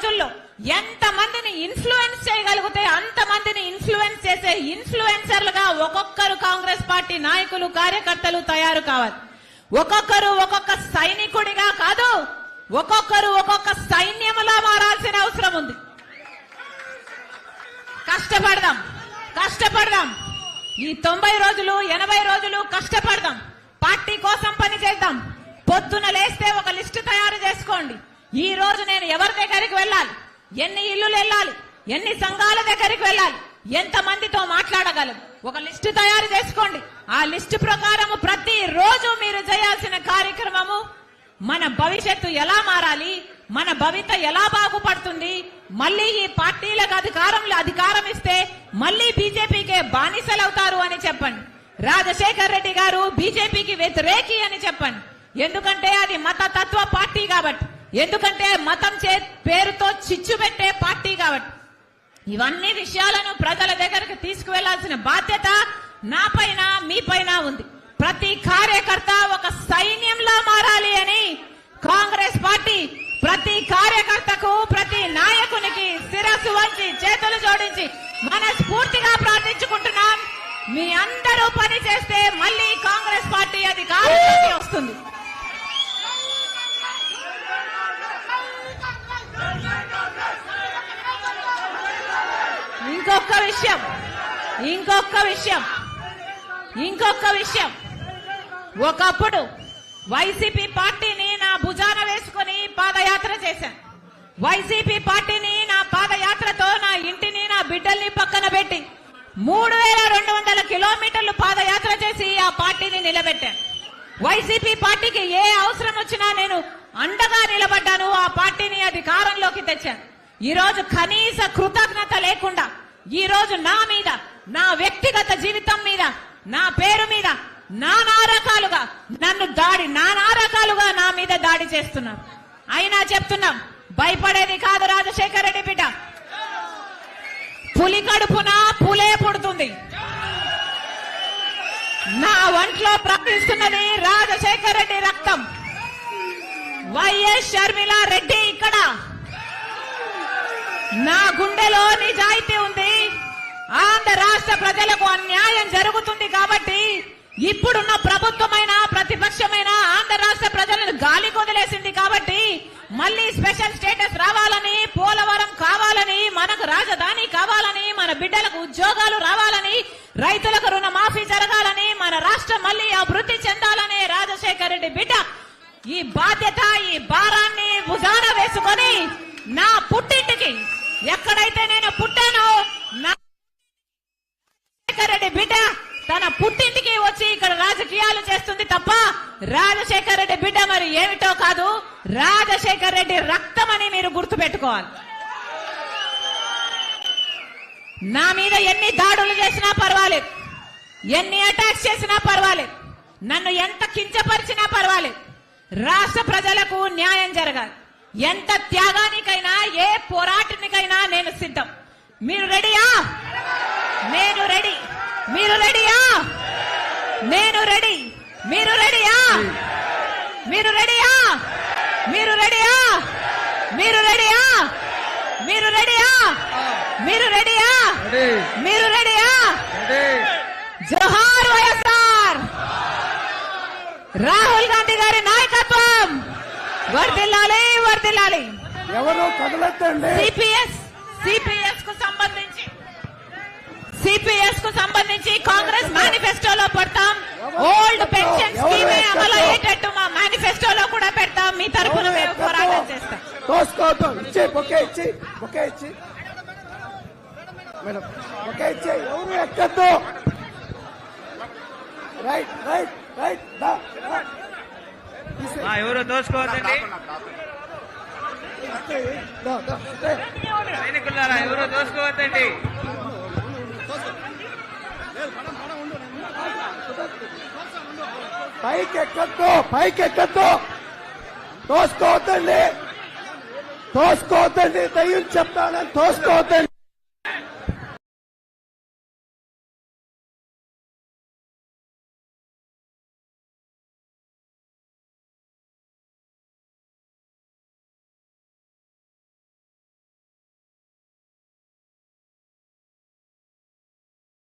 రోజుల్లో ఎంత మందిని ఇన్ఫ్లుయెన్స్ చేయగలిగితే అంత మందిని ఇన్ఫ్లుయెన్స్ చేసే ఇన్ఫ్లుయెన్సర్లుగా ఒక్కొక్కరు కాంగ్రెస్ పార్టీ నాయకులు కార్యకర్తలు తయారు కావాలి. ఒక్కొక్కరు ఒక్కొక్క సైనికుడిగా కాదు ఒక్కొక్కరు ఒక్కొక్క సైన్యములా మారాల్సిన అవసరం ఉంది. కష్టపడదాం కష్టపడదాం. ఈ తొంభై రోజులు ఎనభై రోజులు కష్టపడదాం. పార్టీ కోసం పని చేద్దాం. పొద్దున లేస్తే ఒక లిస్టు తయారు చేసుకోండి. ఈ రోజు నేను ఎవరి దగ్గరికి వెళ్ళాలి? ఎన్ని ఇల్లులు వెళ్ళాలి? ఎన్ని సంఘాల దగ్గరికి వెళ్ళాలి? ఎంత మందితో మాట్లాడగలను ఒక లిస్టు తయారు చేసుకోండి. ఆ లిస్టు ప్రకారము ప్రతి రోజు మీరు చేయాల్సిన కార్యక్రమము మన భవిష్యత్తు ఎలా మారాలి మన భవిత ఎలా బాగుపడుతుంది మళ్ళీ ఈ పార్టీలకు అధికారంలో అధికారం ఇస్తే మళ్ళీ బీజేపీకే బానిసలవుతారు అని చెప్పండి. రాజశేఖర్ రెడ్డి గారు బీజేపీకి వ్యతిరేకి అని చెప్పండి. ఎందుకంటే అది మత తత్వ ఎందుకంటే మతం చే పేరుతో చిచ్చు పెట్టే పార్టీ కాబట్టి. ఇవన్నీ విషయాలను ప్రజల దగ్గరకు తీసుకువెళ్ళాల్సిన బాధ్యత నా పైన మీ పైన ఉంది. ప్రతి కార్యకర్త ఒక సైన్యంలా మారాలి అని కాంగ్రెస్ పార్టీ ప్రతి కార్యకర్తకు ప్రతి నాయకునికి శిరస్సు వంచి చేతులు జోడించి మనస్ఫూర్తిగా ప్రార్థించుకుంటున్నాం. మీ అందరూ పని చేస్తే మళ్ళీ కాంగ్రెస్ పార్టీ అది కాదు విషయం. ఇంకొక విషయం. ఇంకొక విషయం. ఒకప్పుడు వైసీపీ పార్టీని నా భుజాన వేసుకుని పాదయాత్ర చేశాను. వైసీపీ పార్టీని నా పాదయాత్రతో నా ఇంటిని నా బిడ్డల్ని పక్కన పెట్టి మూడు వేల రెండు వందల కిలోమీటర్లు పాదయాత్ర చేసి ఆ పార్టీని నిలబెట్టాను. వైసీపీ పార్టీకి ఏ అవసరం వచ్చినా నేను అండగా నిలబడ్డాను. ఆ పార్టీని అధికారంలోకి తెచ్చాను. ఈరోజు కనీస కృతజ్ఞత లేకుండా ఈ రోజు నా మీద నా వ్యక్తిగత జీవితం మీద నా పేరు మీద నానా రకాలుగా నన్ను దాడి నానా రకాలుగా నా మీద దాడి చేస్తున్నారు అయినా చెప్తున్నాం భయపడేది కాదు రాజశేఖర రెడ్డి బిడ్డ. పులి కడుపున పులే పుడుతుంది. నా ఒంట్లో ప్రవహిస్తున్నది రాజశేఖర రెడ్డి రక్తం. వైఎస్ షర్మిలా రెడ్డి ఇక్కడ. నా గుండెలో నిజ రాష్ట్ర ప్రజలకు అన్యాయం జరుగుతుంది కాబట్టి ఇప్పుడున్న ప్రభుత్వమైన ప్రతిపక్షమైన ఆంధ్ర రాష్ట్ర ప్రజలను గాలి కొదిలేసింది కాబట్టి మళ్ళీ స్పెషల్ స్టేటస్ రావాలని పోలవరం కావాలని మనకు రాజధాని కావాలని మన బిడ్డలకు ఉద్యోగాలు రావాలని రైతులకు రుణమాఫీ జరగాలని మన రాష్ట్రం మళ్ళీ అభివృద్ధి చెందాలనే రాజశేఖర రెడ్డి బిడ్డ ఈ బాధ్యత ఈ భారాన్ని భుజాన వేసుకొని నా పుట్టింటికి ఎక్కడైతే నేను పుట్టానో నా రాజశేఖర రెడ్డి బిడ్డ తన పుట్టింటికి వచ్చి ఇక్కడ రాజకీయాలు చేస్తుంది తప్ప రాజశేఖర రెడ్డి బిడ్డ మరి ఏమిటో కాదు రాజశేఖర రెడ్డి రక్తం అని మీరు గుర్తు పెట్టుకోవాలి నా మీద ఎన్ని దాడులు చేసినా పర్వాలేదు ఎన్ని అటాక్స్ చేసినా పర్వాలేదు నన్ను ఎంత కించపరిచినా పర్వాలేదు. రాష్ట్ర ప్రజలకు న్యాయం జరగాలి. ఎంత త్యాగానికైనా ఏ పోరాటానికైనా నేను సిద్ధం. మీరు రెడీయా నేను రెడీ మీరు రెడీయా నేను రెడీ. మీరు రెడీయా? మీరు రెడీయా? మీరు రెడీయా? మీరు రెడీయా? మీరు రెడీయా? మీరు రెడీయా? మీరు రెడీయా? జోహార్ వైఎస్ఆర్. రాహుల్ గాంధీ గారి నాయకత్వం. వర్దిల్లాలి వర్దిల్లాలి ఎవరు కదలెత్తండి సిపిఎస్ సిపిఎస్కు సంబంధించి సిపిఎస్కు సంబంధించి కాంగ్రెస్ మేనిఫెస్టోలో పెడతాం ఓల్డ్ పెన్షన్ స్కీమ్ అమలు అయ్యేటట్టు మా మేనిఫెస్టోలో కూడా పెడతాం మీ తరఫున మేము పోరాటం చేస్తాం ఎవరు ఎక్కద్దు రైట్ రైట్ రైట్ దా దా. తీసేయ్. ఆ, ఎవరు దోసుకోవద్దండి తీసేయ్. దా, దా, దా. సైనికులారా ఎవరు దోసుకోవద్దండి పైకి ఎక్కద్దు పైకి ఎక్కద్దు తోసుకోవద్దండి. తోసుకోవద్దండి దయ్యం చెప్తానని తోసుకోవద్దండి.